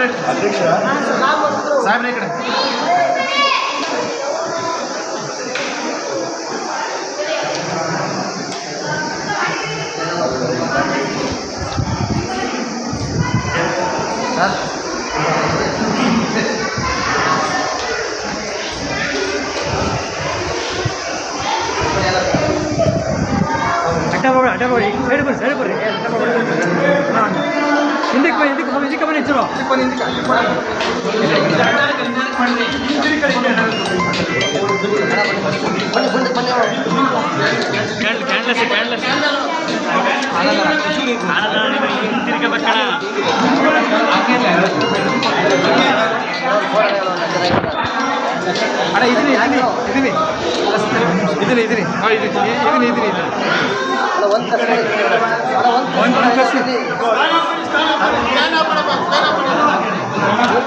ಸಾಹೇಬ್ರೆ ಅಧ್ಯಕ್ಷ ಸಾಹೇಬ್ರೆ ಈ ಕಡೆ ಸರ್ ಅಡ್ಡ ಮಾಡಿ ಅಡ್ಡ ಮಾಡಿ ಸೈಡ್ ಬರ್ರಿ ಸೈಡ್ ಬರ್ರಿ ఇచ్చిరో క్యాండ్లెస్ క్యాండ్లెస్ తిరిగి పక్కన అడ ఇది ఇది ఇది ఇది ఇది ఇది ఇది ఇది ఇది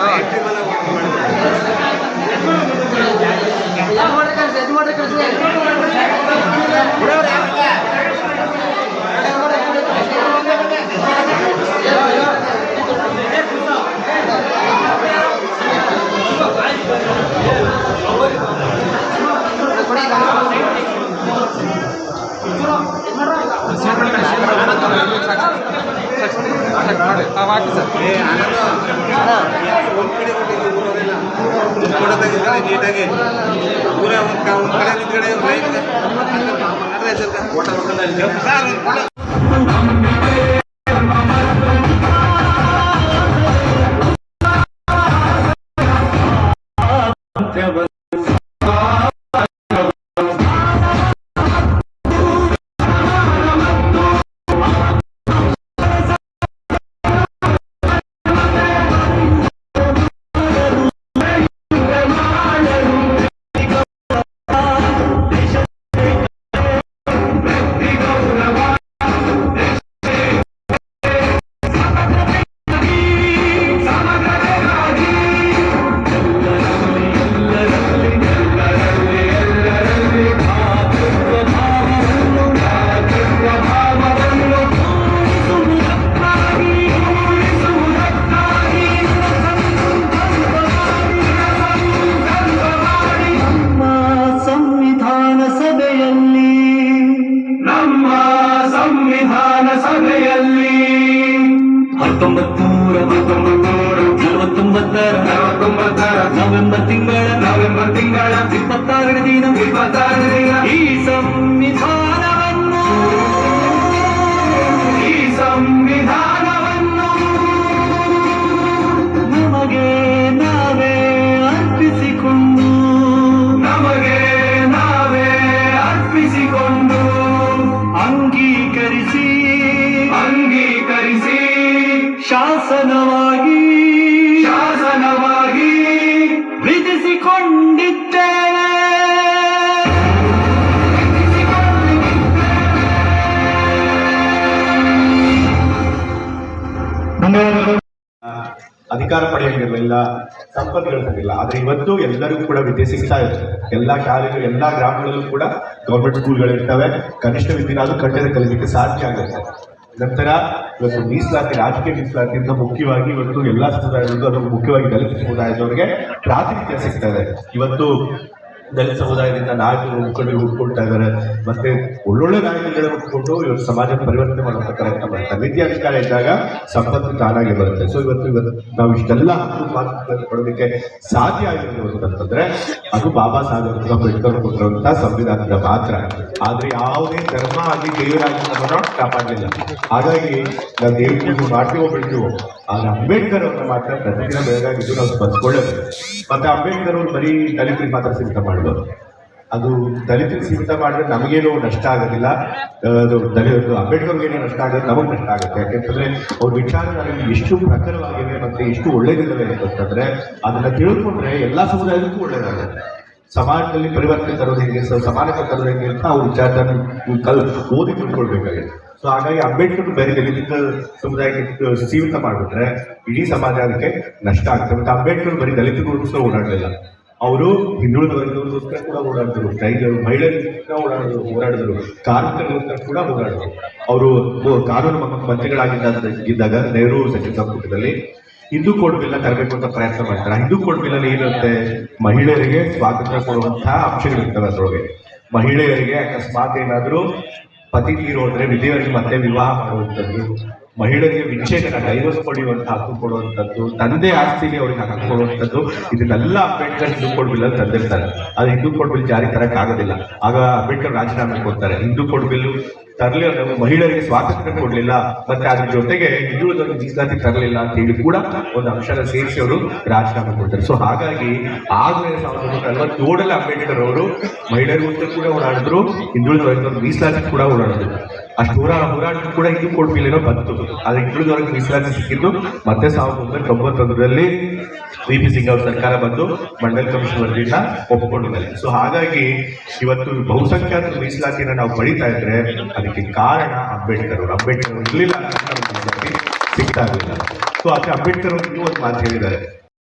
एंट्री मला ನೀಟಾಗಿ ಪೂರ ಒಂದು ಒಂದು ಕಡೆ ನಿಂತ್ಕಡೆ ನವೆಂಬರ್ ತಿಂಗಳ ನವೆಂಬರ್ ತಿಂಗಳ ಇಪ್ಪತ್ತಾರನೇ ದಿನ ಇಪ್ಪತ್ತಾರನೇ ದಿನ ಈ ಸಂವಿಧಾನವನ್ನು ಶಾಸನವಾಗಿ ಶಾಸನವಾಗಿ ವಿಧಿಸಿಕೊಂಡಿದ್ದೇನೆ. ಅಧಿಕಾರ ಪಡೆಯಂಗಿರಲಿಲ್ಲ ಸಂಪತ್ತುಗಳಿರಲಿಲ್ಲ ಆದ್ರೆ ಇವತ್ತು ಎಲ್ಲರಿಗೂ ಕೂಡ ವಿದ್ಯೆ ಸಿಗ್ತಾ ಇದೆ ಎಲ್ಲಾ ಶಾಲೆಗಳು ಎಲ್ಲಾ ಗ್ರಾಮಗಳಲ್ಲೂ ಕೂಡ ಗೌರ್ಮೆಂಟ್ ಸ್ಕೂಲ್ಗಳಿರ್ತವೆ ಕನಿಷ್ಠ ವಿದ್ಯೆ ಅದು ಕಟ್ಟಡ ಕಲಿಯಲಿಕ್ಕೆ ಸಾಧ್ಯ ಆಗುತ್ತೆ. ನಂತರ ಇವತ್ತು ಮೀಸಲಾತಿ, ರಾಜಕೀಯ ಮೀಸಲಾತಿಯಿಂದ ಮುಖ್ಯವಾಗಿ ಇವತ್ತು ಎಲ್ಲ ಸಮುದಾಯದಲ್ಲೂ ಅದು ಮುಖ್ಯವಾಗಿ ದಲಿತ ಸಮುದಾಯದವರಿಗೆ ಪ್ರಾತಿನಿಧ್ಯ ಇದೆ. ಇವತ್ತು ದಲಿತ ಸಮುದಾಯದಿಂದ ನಾಯಕರು ಮುಖಂಡರು ಹುಟ್ಕೊಳ್ತಾ ಇದ್ದಾರೆ ಮತ್ತೆ ಒಳ್ಳೊಳ್ಳೆ ನಾಯಕರುಗಳೇ ಹುಟ್ಕೊಂಡು ಇವತ್ತು ಸಮಾಜ ಪರಿವರ್ತನೆ ಮಾಡುವಂತ ಪ್ರಯತ್ನ ಮಾಡ್ತಾರೆ. ವಿದ್ಯಾಧಿಕಾರ ಇದ್ದಾಗ ಸಂಪತ್ತು ತಾನಾಗಿ ಬರುತ್ತೆ. ಸೊ ಇವತ್ತು ಇವತ್ತು ನಾವು ಇಷ್ಟೆಲ್ಲ ಹಕ್ಕು ಪಡೋದಕ್ಕೆ ಸಾಧ್ಯ ಆಗಿರೋದು ಅಂತಂದ್ರೆ, ಅದು ಬಾಬಾ ಸಾಹೇಬ್ ಅಂಬೇಡ್ಕರ್ ಕೊಟ್ಟಿರುವಂತಹ ಸಂವಿಧಾನದ ಮಾತ್ರ. ಆದ್ರೆ ಯಾವುದೇ ಧರ್ಮ ಆಗಲಿ ದೇವರಾಗಿ ಕಾಪಾಡಲಿಲ್ಲ. ಹಾಗಾಗಿ ನಾವು ದೇವ್ರ ಪೂಜೆ ಮಾಡ್ತೀವೋ ಬಿಡ್ತೀವೋ ಆದ್ರೆ ಅಂಬೇಡ್ಕರ್ ಅವ್ರನ್ನ ಮಾತ್ರ ಪ್ರತಿದಿನ ಬೆಳಗಾಗಿದ್ದು ನಾವು ಸ್ಮರಿಸ್ಕೊಳ್ಳೇಬೇಕು ಮತ್ತೆ ಅಂಬೇಡ್ಕರ್ ಅವರು ಬರೀ ದಲಿತರಿಗೆ ಮಾತ್ರ ಸೀಮಿತ ಮಾಡಿದವರು ಅದು ದಲಿತರಿಗೆ ಸೀಮಿತ ಮಾಡಿದ್ರೆ ನಮಗೇನು ನಷ್ಟ ಆಗೋದಿಲ್ಲ. ಅದು ದಲಿತ ಏನೋ ನಷ್ಟ ಆಗುತ್ತೆ ನಮಗೆ ನಷ್ಟ ಆಗುತ್ತೆ. ಯಾಕೆಂತಂದ್ರೆ ಅವ್ರ ವಿಚಾರಗಳಲ್ಲಿ ಎಷ್ಟು ಪ್ರಖರವಾಗಿವೆ ಮತ್ತೆ ಎಷ್ಟು ಒಳ್ಳೇದಿದ್ದಾವೆ ಅಂತಂದ್ರೆ ಅದನ್ನ ತಿಳ್ಕೊಂಡ್ರೆ ಎಲ್ಲಾ ಸಮುದಾಯಕ್ಕೂ ಒಳ್ಳೇದಾಗುತ್ತೆ ಸಮಾಜದಲ್ಲಿ ಪರಿವರ್ತನೆ ತರೋದು ಹೇಗೆ ಸಮಾನತೆ ತರೋದು ಹೇಗೆ ಅಂತ ಅವ್ರ ವಿಚಾರದಲ್ಲಿ ಕಲ್ ಓದಿ ತಿಳ್ಕೊಳ್ಬೇಕಾಗಿದೆ ಸೊ ಹಾಗಾಗಿ ಅಂಬೇಡ್ಕರ್ ಬೇರೆ ದಲಿತ ಸಮುದಾಯಕ್ಕೆ ಸೀಮಿತ ಮಾಡಿಬಿಟ್ರೆ ಇಡೀ ಸಮಾಜ ಅದಕ್ಕೆ ನಷ್ಟ ಆಗ್ತದೆ. ಮತ್ತೆ ಅಂಬೇಡ್ಕರ್ ಬರೀ ದಲಿತರಿಗೋಸ್ಕರ ಓಡಾಡಲಿಲ್ಲ. ಅವರು ಹಿಂದುಳಿದ ವರ್ಗದವ್ರಿಗೋಸ್ಕರ ಕೂಡ ಓಡಾಡಿದ್ರು. ಟೈಗರ್ ಮಹಿಳೆಯರಿಗೋಸ್ಕರ ಓಡಾಡಿದ್ರು ಹೋರಾಡಿದ್ರು ಕಾರ್ಮಿಕರಿಗೋಸ್ಕರ ಕೂಡ ಓಡಾಡಿದ್ರು. ಅವರು ಕಾನೂನು ಮಂತ್ರಿಗಳಾಗಿದ್ದಾಗ ನೆಹರು ಸಚಿವ ಸಂಪುಟದಲ್ಲಿ ಹಿಂದೂ ಕೋಡ್ ಬಿಲ್ನ ತರಬೇಕು ಅಂತ ಪ್ರಯತ್ನ ಮಾಡ್ತಾರೆ. ಹಿಂದೂ ಕೋಡ್ ಬಿಲ್ ಏನಿರುತ್ತೆ? ಮಹಿಳೆಯರಿಗೆ ಸ್ವಾತಂತ್ರ್ಯ ಕೊಡುವಂತಹ ಅಂಶಗಳಿರ್ತವೆ ಅದರೊಳಗೆ. ಮಹಿಳೆಯರಿಗೆ ಅಕಸ್ಮಾತ್ ಏನಾದರೂ ಪತಿ ತೀರೋದ್ರೆ ವಿಧಿಯವರಿಗೆ ಮತ್ತೆ ವಿವಾಹ ಮಾಡುವಂಥದ್ದು. ಮಹಿಳೆಯರಿಗೆ ವಿಚ್ಛೇದನ ಡೈವರ್ಸ್ ಕೊಡುವಂತ ಹಕ್ಕು ಕೊಡುವಂಥದ್ದು, ತಂದೆ ಆಸ್ತಿಲಿ ಅವರಿಗೆ ಹಕ್ಕು ಕೊಡುವಂಥದ್ದು, ಇದನ್ನೆಲ್ಲ ಅಂಬೇಡ್ಕರ್ ಹಿಂದೂ ಕೋಡ್ ಬಿಲ್ ಅಲ್ಲಿ ತಂದಿರ್ತಾರೆ. ಅದು ಹಿಂದೂ ಬಿಲ್ ಜಾರಿ ತರಕ್ ಆಗೋದಿಲ್ಲ. ಆಗ ಅಂಬೇಡ್ಕರ್ ರಾಜೀನಾಮೆ ಕೊಡ್ತಾರೆ. ಹಿಂದೂ ಕೋಡ್ ಬಿಲ್ ತರಲಿ ಮಹಿಳೆಯರಿಗೆ ಸ್ವಾತಂತ್ರ್ಯ ಕೊಡಲಿಲ್ಲ, ಮತ್ತೆ ಅದ್ರ ಜೊತೆಗೆ ಹಿಂದುಳಿದವರು ಮೀಸಲಾತಿ ತರಲಿಲ್ಲ ಅಂತ ಹೇಳಿ ಕೂಡ ಒಂದು ಅಂಶನ ಸೇರಿಸಿ ಅವರು ರಾಜೀನಾಮೆ ಕೊಡ್ತಾರೆ. ಸೊ ಹಾಗಾಗಿ ಆಗಲೇ ಸಾವಿರದ ಒಂಬೈನೂರ ನಲವತ್ತೇಳಲ್ಲಿ ಅಂಬೇಡ್ಕರ್ ಅವರು ಮಹಿಳೆಯರಿಗೋಸ್ಕರ ಕೂಡ ಓಡಾಡಿದ್ರು ಹಿಂದುಳಿದ ವರ್ಗದವರು ಮೀಸಲಾತಿ ಕೂಡ ಓಡಾಡಿದ್ರು. ಅಷ್ಟು ಹೋರಾ ಹೋರಾಟಕ್ಕೆ ಕೂಡ ಇದು ಕೊಡ್ಬಿಲ್ಲೇನೋ ಬಂತು. ಆದ್ರೆ ಹಿಂದುಳಿದ ವರ್ಗ ಮೀಸಲಾತಿ ಸಿಕ್ಕಿದ್ದು ಮತ್ತೆ ಸಾವಿರದ ಒಂಬೈನೂರ ತೊಂಬತ್ತೊಂದರಲ್ಲಿ ವಿ ಪಿ ಸಿಂಗ್ ಅವ್ರ ಸರ್ಕಾರ ಬಂದು ಮಂಡಲ್ ಕಮಿಷನ್ ವರದಿಯನ್ನ ಒಪ್ಪಿಕೊಂಡಿದ್ದಾರೆ. ಸೊ ಹಾಗಾಗಿ ಇವತ್ತು ಬಹುಸಂಖ್ಯಾತ ಮೀಸಲಾತಿಯನ್ನ ನಾವು ಪಡಿತಾ ಇದ್ರೆ ಅದಕ್ಕೆ ಕಾರಣ ಅಂಬೇಡ್ಕರ್ ಅವರು. ಅಂಬೇಡ್ಕರ್ ಇರಲಿಲ್ಲ ಸಿಗ್ತಾ ಇರಲಿಲ್ಲ. ಸೊ ಅದಕ್ಕೆ ಅಂಬೇಡ್ಕರ್ ಅವರು ಒಂದು ಮಾತು ಹೇಳಿದ್ದಾರೆ.